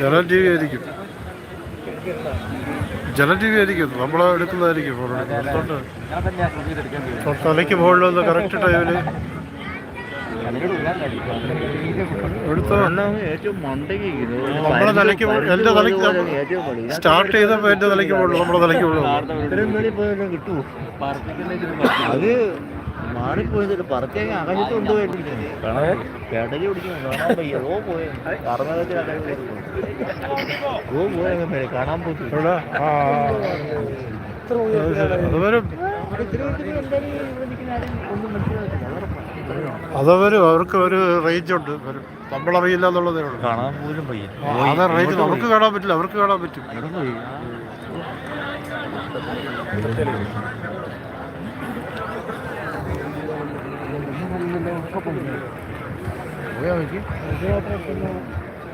ജനൽ T V ആയിരിക്കും ജനം ടി വി ആയിരിക്കും നമ്മൾ എടുക്കുന്നതായിരിക്കും തലയ്ക്ക് മുകളിലൊന്ന് കറക്റ്റ് ടൈമിൽ നമ്മളെ തലയ്ക്ക് എന്റെ തലയ്ക്ക് സ്റ്റാർട്ട് ചെയ്തപ്പോ എന്റെ തലയ്ക്ക് മുകളിൽ നമ്മുടെ തലയ്ക്ക് മുകളിൽ ഇത്രയും വെളി പോയാലും കിട്ടൂ. അത് മാറിപ്പോയത് പറത്തേക്ക് അകലത്ത് കൊണ്ടുപോയിട്ടില്ല പെടലി ഓ പോയ. കർമ്മകത്തിൽ ഓ പോയ കാണാൻ പോയി. ഇവിടെ ആ അതുവരും അതവരും അവർക്ക് ഒരു റേഞ്ച് ഉണ്ട്. നമ്മളറിയില്ല എന്നുള്ളതേ ഉള്ളൂ. കാണാൻ പോലും വയ്യ. അതെ റേഞ്ച് നമുക്ക് കാണാൻ പറ്റില്ല അവർക്ക് കാണാൻ പറ്റും. അവിടെ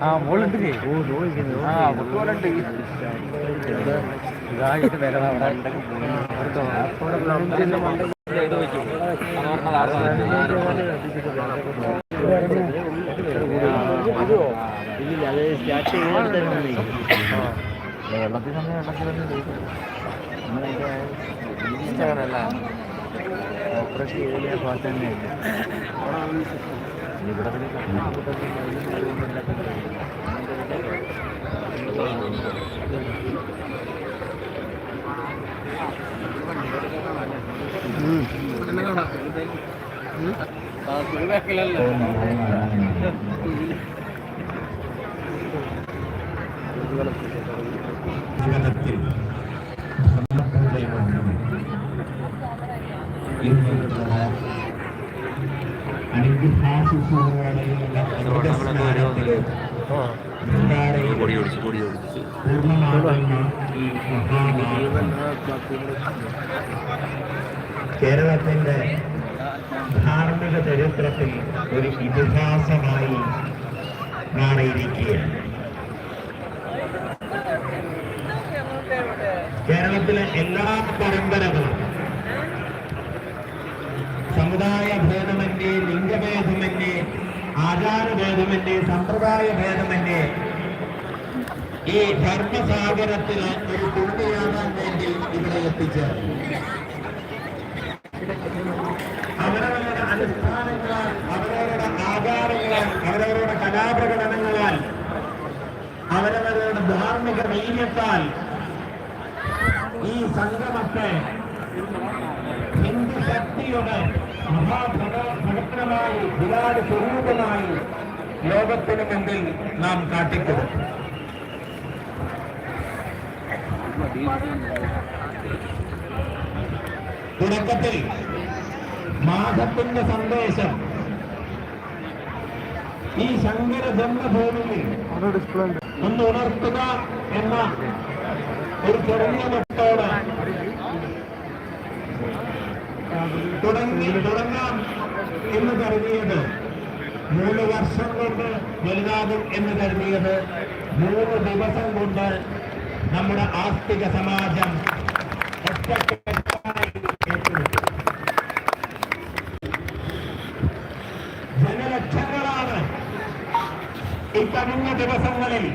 ആ. മോളുണ്ട്. ആ കുട്ടികളുണ്ട് ഇതായിട്ട് വരണം ഇല്ല അത് സ്റ്റാർട്ട് ചെയ്തിട്ട് വെള്ളത്തിൽ തന്നെ വെള്ളത്തിൽ തന്നെ ഓപ്പറേഷൻ ചെയ്തില്ല ഭാഗത്ത് തന്നെ ഇവിടെ ജീവിതത്തിൽ കേരളത്തിന്റെ ധാർമ്മിക ചരിത്രത്തിൽ ഒരു ഇതിഹാസമായി മാറിയിരിക്കുകയാണ് കേരളത്തിലെ എല്ലാ പരമ്പരകളും സമുദായ ഭേദമന്യേ ലിംഗഭേദമന്യേ ആചാരഭേദമന്യേ സമ്പ്രദായ ഭേദമന്യേ ഈ ധർമ്മസാഗരത്തിൽ ഒരു കുടുംബയാകാൻ വേണ്ടി ഇവിടെ എത്തിച്ചേർന്നു അവരവരുടെ അനുഷ്ഠാനങ്ങളാൽ അവരവരുടെ ആചാരങ്ങളാൽ അവരവരുടെ കലാപ്രകടനങ്ങളാൽ അവരവരുടെ ധാർമ്മിക വീര്യത്താൽ ഈ സംഗമത്തെ ഹിന്ദു ശക്തിയുടെ മഹാഭഗ്രമായി വിരാട് സ്വരൂപമായി ലോകത്തിന് മുമ്പിൽ നാം കാട്ടിക്കൊടുക്കും. തുടക്കത്തിൽ മാധത്തിന്റെ സന്ദേശം. ഈ ശങ്കര ജന്മഭൂമിയിൽ ഒന്ന് ഉണർത്തുക എന്ന ഒരു ചെറിയ മട്ടോട് തുടങ്ങി തുടങ്ങാം എന്ന് കരുതിയത് മൂന്ന് വർഷം കൊണ്ട് വലുതാകും എന്ന് കരുതിയത് മൂന്ന് ദിവസം കൊണ്ട് നമ്മുടെ ആസ്തിക സമാജം ജനലക്ഷങ്ങളാണ് ഇക്കഴിഞ്ഞ ദിവസങ്ങളിൽ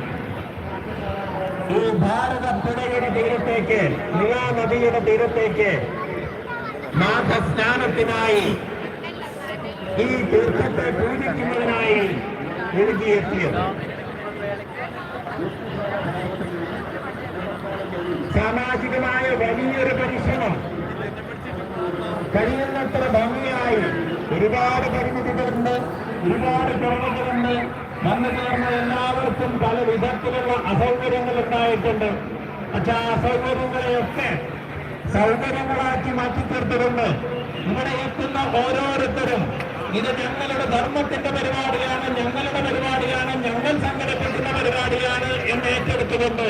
ഈ ഭാരതപ്പുഴയുടെ തീരത്തേക്ക് നിയാ നദിയുടെ തീരത്തേക്ക് നാഥസ്നാനത്തിനായി ഈ തീർത്ഥത്തെ പൂജിക്കുന്നതിനായി ഒഴുകിയെത്തിയത് സാമാജികമായ വലിയൊരു പരിശ്രമം. കഴിയുന്നത്ര ഭംഗിയായി ഒരുപാട് പരിമിതികളുണ്ട് ഒരുപാട് കുറവുകളുണ്ട് വന്നു ചേർന്ന എല്ലാവർക്കും പല വിധത്തിലുള്ള അസൗകര്യങ്ങൾ ഉണ്ടായിട്ടുണ്ട്. പക്ഷെ ആ അസൗകര്യങ്ങളെയൊക്കെ സൗകര്യങ്ങളാക്കി മാറ്റിത്തീർത്തിട്ടുണ്ട് ഇവിടെ എത്തുന്ന ഓരോരുത്തരും ഇത് ഞങ്ങളുടെ ധർമ്മത്തിന്റെ പരിപാടിയാണ് ഞങ്ങളുടെ പരിപാടിയാണ് ഞങ്ങൾ സംഘടിപ്പിക്കുന്ന പരിപാടിയാണ് എന്ന് ഏറ്റെടുത്തുകൊണ്ട്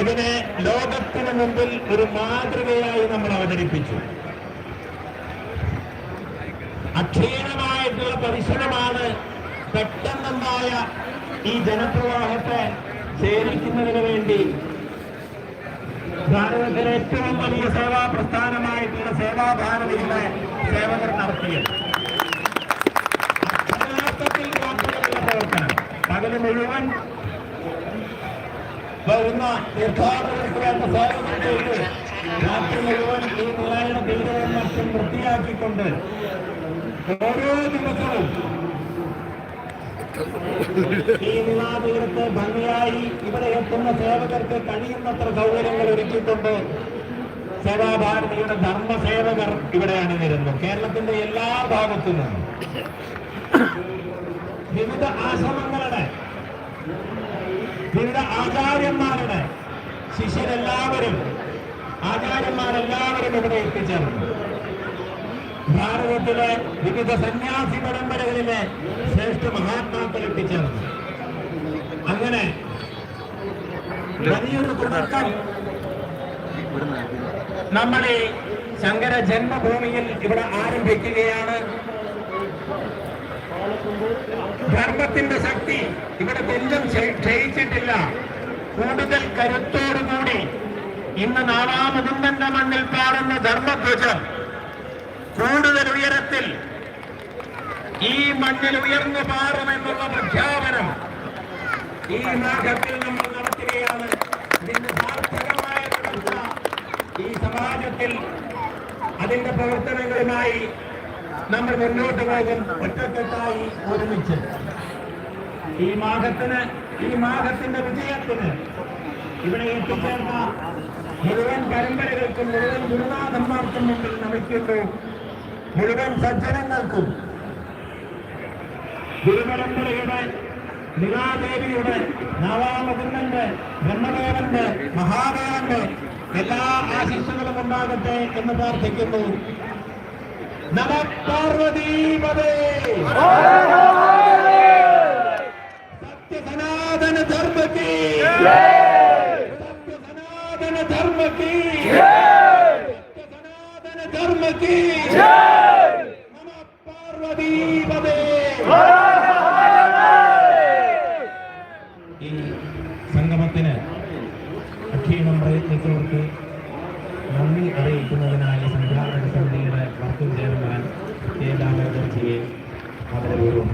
ഇതിനെ ലോകത്തിന് മുമ്പിൽ ഒരു മാതൃകയായി നമ്മൾ അവതരിപ്പിച്ചു. അക്ഷീണമായിട്ടുള്ള പരിശ്രമമാണ് പെട്ടെന്നുണ്ടായ ഈ ജനപ്രവാഹത്തെ സേവിക്കുന്നതിന് വേണ്ടി. ഭാരതത്തിലെ ഏറ്റവും വലിയ സേവാ പ്രസ്ഥാനമായിട്ടുള്ള സേവാഭാരതിയുടെ സേവകർ നടത്തിയത്. വരുന്ന തീർത്ഥാടകർക്ക് ചെയ്ത് രാത്രി മുഴുവൻ ഈ നിലയുടെ തീരവും മറ്റും വൃത്തിയാക്കിക്കൊണ്ട് ഓരോ ദിവസവും ഈ നിലാതീരത്ത് ഭംഗിയായി ഇവിടെ എത്തുന്ന സേവകർക്ക് കഴിയുന്നത്ര സൗകര്യങ്ങൾ ഒരുക്കിക്കൊണ്ട് സേവാഭാരതിയുടെ ധർമ്മസേവകർ ഇവിടെ അണിനിരുന്നു കേരളത്തിന്റെ എല്ലാ ഭാഗത്തു നിന്നും വിവിധ ആശ്രമങ്ങളുടെ വിവിധ ആചാര്യന്മാരുടെ ശിഷ്യരെല്ലാവരും ആചാര്യന്മാരെല്ലാവരും ഇവിടെ എത്തിച്ചേർന്നു. ഭാരതത്തിലെ വിവിധ സന്യാസി പരമ്പരകളിലെ ശ്രേഷ്ഠ മഹാത്മാക്കൾ എത്തിച്ചേർന്നു. അങ്ങനെ വലിയൊരു തുടക്കം നമ്മൾ ഈ ശങ്കര ജന്മഭൂമിയിൽ ഇവിടെ ആരംഭിക്കുകയാണ്. ധർമ്മത്തിന്റെ ശക്തി ഇവിടെ ക്ഷയി- ക്ഷയിച്ചിട്ടില്ല. കൂടുതൽ കരുത്തോടുകൂടി ഇന്ന് നാലാമതുമ്പന്റെ മണ്ണിൽ പാടുന്ന ധർമ്മധ്വജം കൂടുതൽ ഉയരത്തിൽ ഈ മണ്ണിൽ ഉയർന്നു പാറുമെന്നുള്ള പ്രഖ്യാപനം ഈ മാർഗത്തിൽ നമ്മൾ നടത്തുകയാണ്. ഇതിന്റെ സാർത്ഥകമായ ഈ സമാജത്തിൽ അതിന്റെ പ്രവർത്തനങ്ങളുമായി നമ്മൾ മുന്നോട്ട് പോകും. ഒറ്റക്കെട്ടായി ഒരുമിച്ച്. ഈ മാഘത്തിന് ഈ മാഘത്തിന്റെ വിജയത്തിന് ഇവിടെ എത്തിച്ചേർന്ന മുഴുവൻ പരമ്പരകൾക്കും മുഴുവൻ ഗുരുനാഥന്മാർക്കും മുമ്പിൽ നമിക്കുന്നു. മുഴുവൻ സജ്ജനങ്ങൾക്കും. ഗുരുപരമ്പരയുടെ നിലാദേവിയുടെ നവാമകുന്നന്റെ ബ്രഹ്മദേവന്റെ മഹാദേവന്റെ എല്ലാ ആശിസുകളും ഉണ്ടാകട്ടെ എന്ന് പ്രാർത്ഥിക്കുന്നു. नमः पार्वती पदे। सत्य सनातन धर्म की। सत्य सनातन धर्म की। सत्य सनातन धर्म की। नमः पार्वती पदे।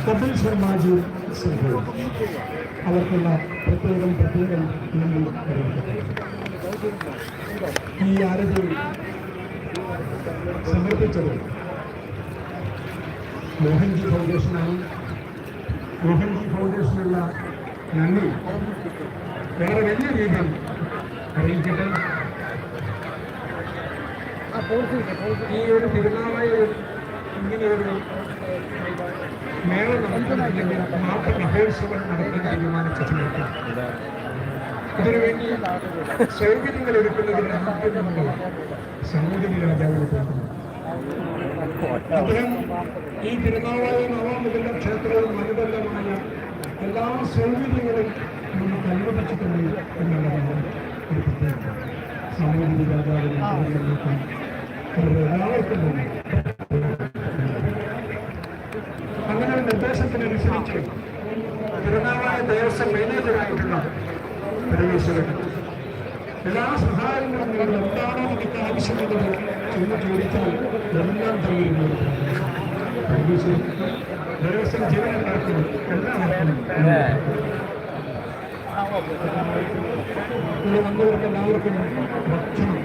കപിൽ ശർമാജി സംഘവും അവർക്കുള്ള പ്രത്യേകം പ്രത്യേകം നന്ദി അറിയിക്കട്ടെ ഈ ആരതി സമർപ്പിച്ചത് മോഹൻജി ഫൗണ്ടേഷനാണ്. മോഹൻജി ഫൗണ്ടേഷനുള്ള നന്ദി. വേറെ വലിയ രീതിയിൽ അറിയിക്കട്ടെ. ഈ ഒരു തിരുനാവായ ഇങ്ങനെയൊരു മേള നടത്തുന്നില്ലെങ്കിൽ മാപ്പ് മഹോത്സവം നടത്താൻ തീരുമാനിച്ച സമയത്ത് ഇതിനു വേണ്ടി സൗകര്യങ്ങൾ ഒരുക്കുന്നതിന് ആദ്യം നമ്മൾ സൗകര്യ രാജാവിനെ പോകുന്നു അദ്ദേഹം ഈ തിരുനാളായ നവാമുതല ക്ഷേത്രവും അനുബന്ധമായ എല്ലാ സൗകര്യങ്ങളും നമുക്ക് അനുവദിച്ചിട്ടുണ്ട് എന്നുള്ളതാണ് ഒരു പ്രത്യേകത. സാമൂതിരി രാജാവിനെ എല്ലാവർക്കും അങ്ങനെ നിർദ്ദേശത്തിനനുസരിച്ച് തിരുനാളായ ദേവസ്വം മാനേജറായിട്ടുള്ള പരമേശ്വരൻ എല്ലാ സഹായങ്ങളും നിങ്ങൾ എന്താണോ നമുക്ക് ആവശ്യമുള്ളത്. എന്ന് ചോദിച്ചാൽ എല്ലാം തരുന്ന ഒരു പരമേശ്വരൻ ദേവസ്വം ജീവനക്കാർക്കും എല്ലാവർക്കും ഇവിടെ വന്നവർക്ക് എല്ലാവർക്കും ഭക്ഷണം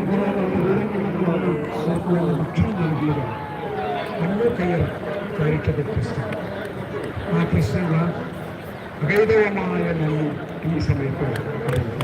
ഗുരുനാഥർക്ക് ദൂരങ്ങൾക്ക് വന്ന് അവർക്ക് വേണ്ട ഭക്ഷണം നൽകിയതാണ് അന്നോ കയർ ചാരിറ്റബിൾ ട്രസ്റ്റ് ആ ട്രസ്റ്റിനുള്ള അഗൈതവമായ നന്ദി ഈ സമയത്ത് അറിയിക്കുന്നു.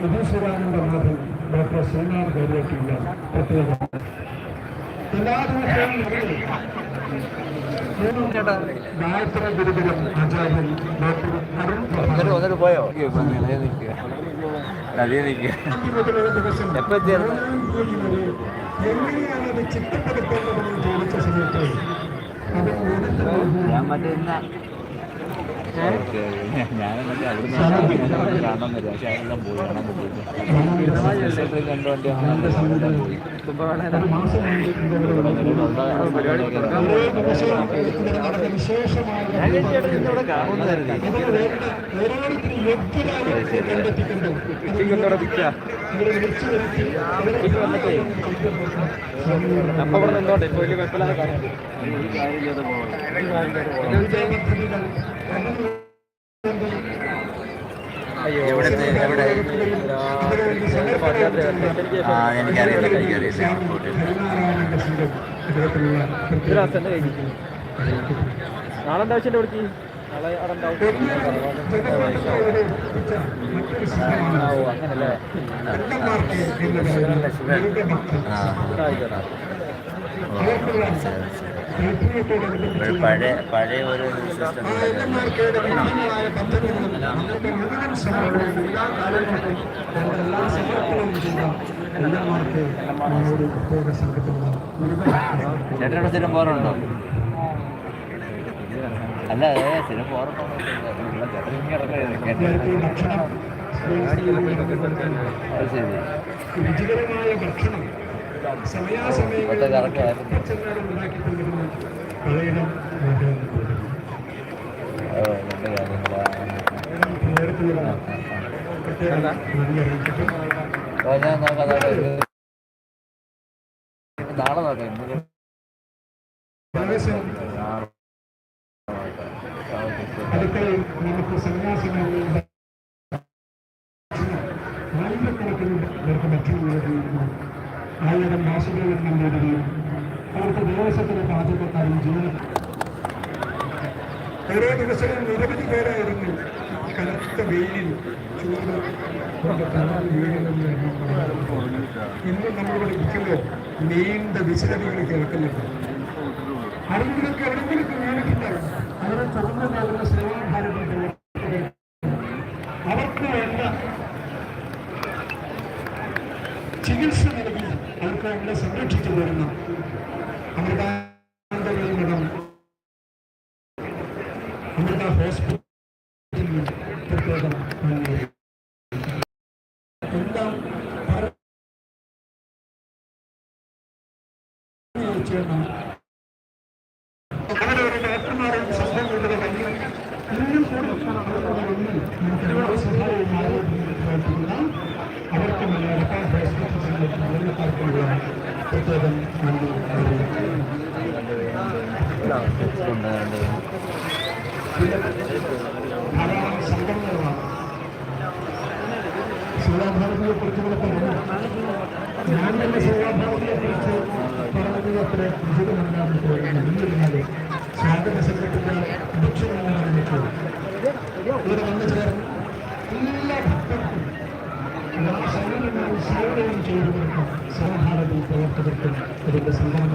യതീശ്വരാനന്ദനാഥൻ ഡോക്ടർ ശ്രീനാഥ് ഗൗരിയുള്ള പ്രത്യേക എല്ലാ ദിവസവും ഗായത്രി ഗുരുകുലം ആചാര്യൻ ഡോക്ടർ അരുൺ പോയോ? നദിയെ നിൽക്കുക ദിവസം എപ്പോ എത്തിയായിരുന്നു? എങ്ങനെയാണ് അത് ചിട്ടപ്പെടുത്തേണ്ടതെന്ന് ചോദിച്ച സമയത്ത് ഓരോരുത്തരും ഞാൻ മറ്റേ മറ്റേ അവിടുന്ന് കാണാൻ പറ്റും പക്ഷെ അതെല്ലാം പോയി. കാണാൻ പറ്റില്ല കണ്ടു വണ്ടി അപ്പൊ ഇവിടെ നിന്നോട്ടെ ഇപ്പൊ വലിയ കുഴപ്പമില്ലാതെ കാണാം എവിടത്തെ എവിടെ? എനിക്കറിയില്ല എനിക്കറിയില്ല. നാളെ എന്താ വിളിക്ക് നാളെ അവിടെ ഉണ്ടാവും. ഓ അങ്ങനല്ലേ. ആ പഴയ പഴയ ഒരു സിസ്റ്റം. ചേട്ടനോട് സ്ഥിരം പോറുണ്ടോ അല്ല സ്ഥിരം പോറുണ്ടോ ശരി. രുചികരമായ ഭക്ഷണം. സമയാസമയങ്ങളിൽ ഇപ്പോഴത്തെ കറക്റ്റ് പച്ചക്കറി ഉണ്ടാക്കി കൊണ്ടിരുന്ന പഴയടം മോഹൻ ഓ നല്ല കാര്യങ്ങളാ പ്രത്യേകം നന്ദി അറിയിച്ചിട്ട്. നാളെ നോക്കാം ഓരോ ദിവസവും നിരവധി പേരായിരുന്നു ഈ കനത്ത വെയിലിൽ. ഇന്ന് നമ്മളിവിടെ ഇരിക്കുമ്പോൾ നീണ്ട വിശ്രമികൾ കേൾക്കുന്നുണ്ട്. എവിടെങ്കിലൊക്കെ വീണിട്ടുണ്ടാവും അവരെ തുറന്നു പോകുന്ന അവർക്ക് വേണ്ട ചികിത്സ നൽകി അവർക്ക് അവരെ സംരക്ഷിച്ചു വരുന്ന അമൃതാന്തകളിൽ മഠം അമൃത ഹോസ്പിറ്റലിൽ പ്രത്യേകം നന്ദി. എല്ലാം പറഞ്ഞു ചേർന്ന് അങ്ങനെ ഒരു ഡോക്ടർമാരും സംഘങ്ങളുടെ കയ്യിൽ ഇന്നും കൂടി അവർക്ക് മലയാള ഹോസ്പിറ്റലിലെ ജീവനക്കാർക്കുള്ള പ്രത്യേകം നന്ദി. ധാരാളം സംഘടനകളാണ് സേവാഭാരതിയെ കുറിച്ച് ഇവിടെ പറഞ്ഞു ഞാൻ തന്നെ സേവാഭാരതിയെ കുറിച്ച് പറഞ്ഞത് അത്ര ഉചിതമല്ലാന്ന് തോന്നുന്നു എന്നിരുന്നാലും സ്വാഗത സംഘത്തിന്റെ ലക്ഷ്യമെന്ന് പറഞ്ഞിട്ട് ഇവിടെ വന്നു ചേർന്ന് എല്ലാ ഭക്തർക്കും എല്ലാ സൈനികങ്ങളും സേവനവും ചെയ്തു കൊടുക്കും സേവാഭാരതി പ്രവർത്തകർക്കും ഇതിന്റെ സംഘടനാ.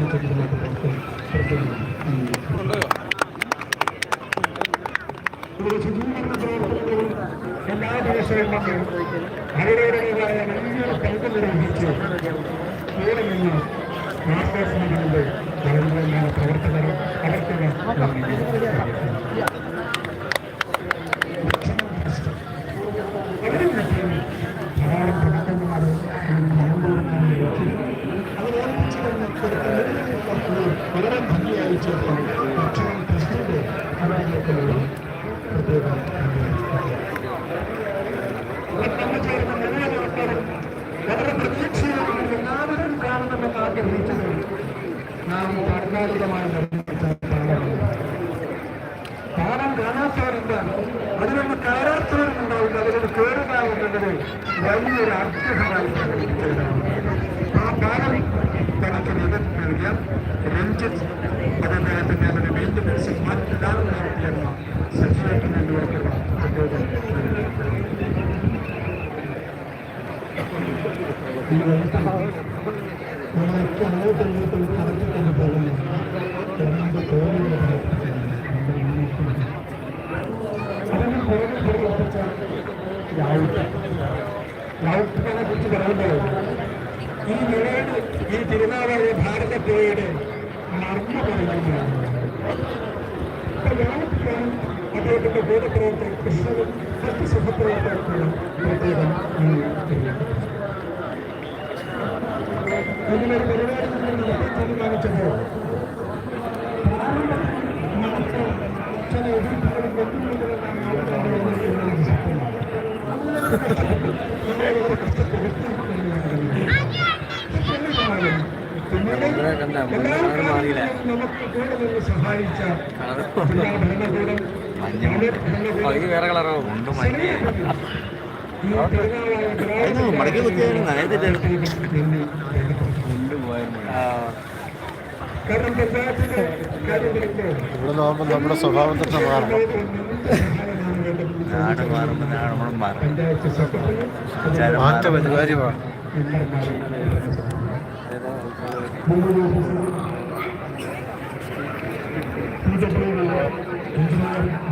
ഇവിടെ ശുചീകരണ പ്രവർത്തനങ്ങളിൽ എല്ലാ ദിവസവും വന്ന് അവരവരുടേതായ വലിയൊരു പങ്ക് നിർവഹിച്ച് കൂടെ നിന്ന് മാർഗദർശനങ്ങളുടെ പ്രവർത്തകർ അവർക്കുള്ള നന്ദി അറിയിക്കുന്നു. അവരും മറ്റും ധാരാളം പ്രവർത്തകന്മാർ അവർ ഓർപ്പിച്ചു തന്നെ കൊടുക്കുന്ന വളരെ ചേർത്ത് ഭക്ഷണം ട്രസ്റ്റിന്റെ അഭിനയത്തിലുള്ള പ്രത്യേകം വന്നു ചേർന്ന മുഴുവൻ ആൾക്കാരും നിർമ്മിച്ചത് നാം താൽക്കാലികമായി നിർമ്മിച്ച പാലം കാണാത്തവരുണ്ട് അതിലൊന്ന് കയറാത്തവരുണ്ടാവില്ല അതിലൊന്ന് കയറുക എന്നുള്ളത് വലിയൊരു പ്രകടിപ്പിച്ചതാണ് ആ പാലം തനിക്ക് നൽകിയ രഞ്ജിത്ത് മറ്റെല്ലാവരും നടത്തിയെന്ന ഈ വഴിക്ക് നമ്മളൊക്കെ അങ്ങോട്ടും ഇങ്ങോട്ടും കറക്കിക്കൊണ്ട് പോകുന്നു രണ്ട് തോന്നുന്ന അതിന് പുറകെ പ്രവർത്തിച്ച ലൗട്ട് ലൗട്ടിനെ കുറിച്ച് പറയുമ്പോൾ ഈ നിലയുടെ ഈ തിരുനാവായ ഭാരതപ്പുഴയുടെ മർമ്മ ലൗട്ടിനും വേദപ്രവർത്തകർ കൃഷ്ണനും മറ്റ് സുഖപ്രവർത്തകർക്കുള്ള പ്രത്യേകം നന്ദി അറിയിക്കുന്നു അതിനൊരു പരിപാടി നമ്മൾ നടത്തി തീരുമാനിച്ചത് ചില എതിർപ്പുകളും വെല്ലുവിളികളും നമുക്ക് കൂടുതൽ സഹായിച്ച ഭരണകൂടം ഭരണകൂടം വേറെ കളറാവും മടക്കി ഇവിടെ നോക്കുമ്പോ നമ്മുടെ സ്വഭാവം തന്നെ മാറണം നാട് മാറുമ്പോൾ നാട് മാറും. സെക്രട്ടറി Thank അനിവാര്യമാണ്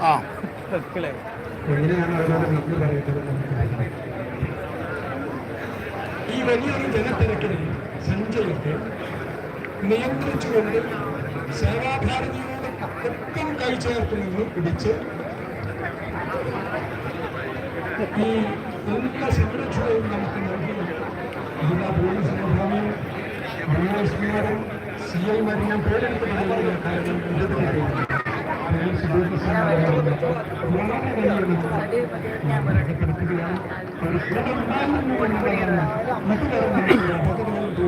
ആ. എങ്ങനെയാണ് അവരോട് നന്ദി പറയേണ്ടത് ഈ വലിയൊരു ജനത്തിരക്കിനെ സഞ്ചയത്തെ നിയന്ത്രിച്ചുകൊണ്ട് സേവാഭാരതിയോട് കൈ ചേർത്ത് നിന്ന് പിടിച്ച് ഈ നല്ല സംരക്ഷണവും നമുക്ക് നൽകി ജില്ലാ പോലീസ് മേധാവിയും ഡിഎസ്പിമാരും സി ഐമാരും ഞാൻ പേരെടുത്ത് പറയുന്നില്ല കാരണം ഇതൊക്കെ പോലീസ് ഉദ്യോഗസ്ഥന്മാരാണ് വളരെ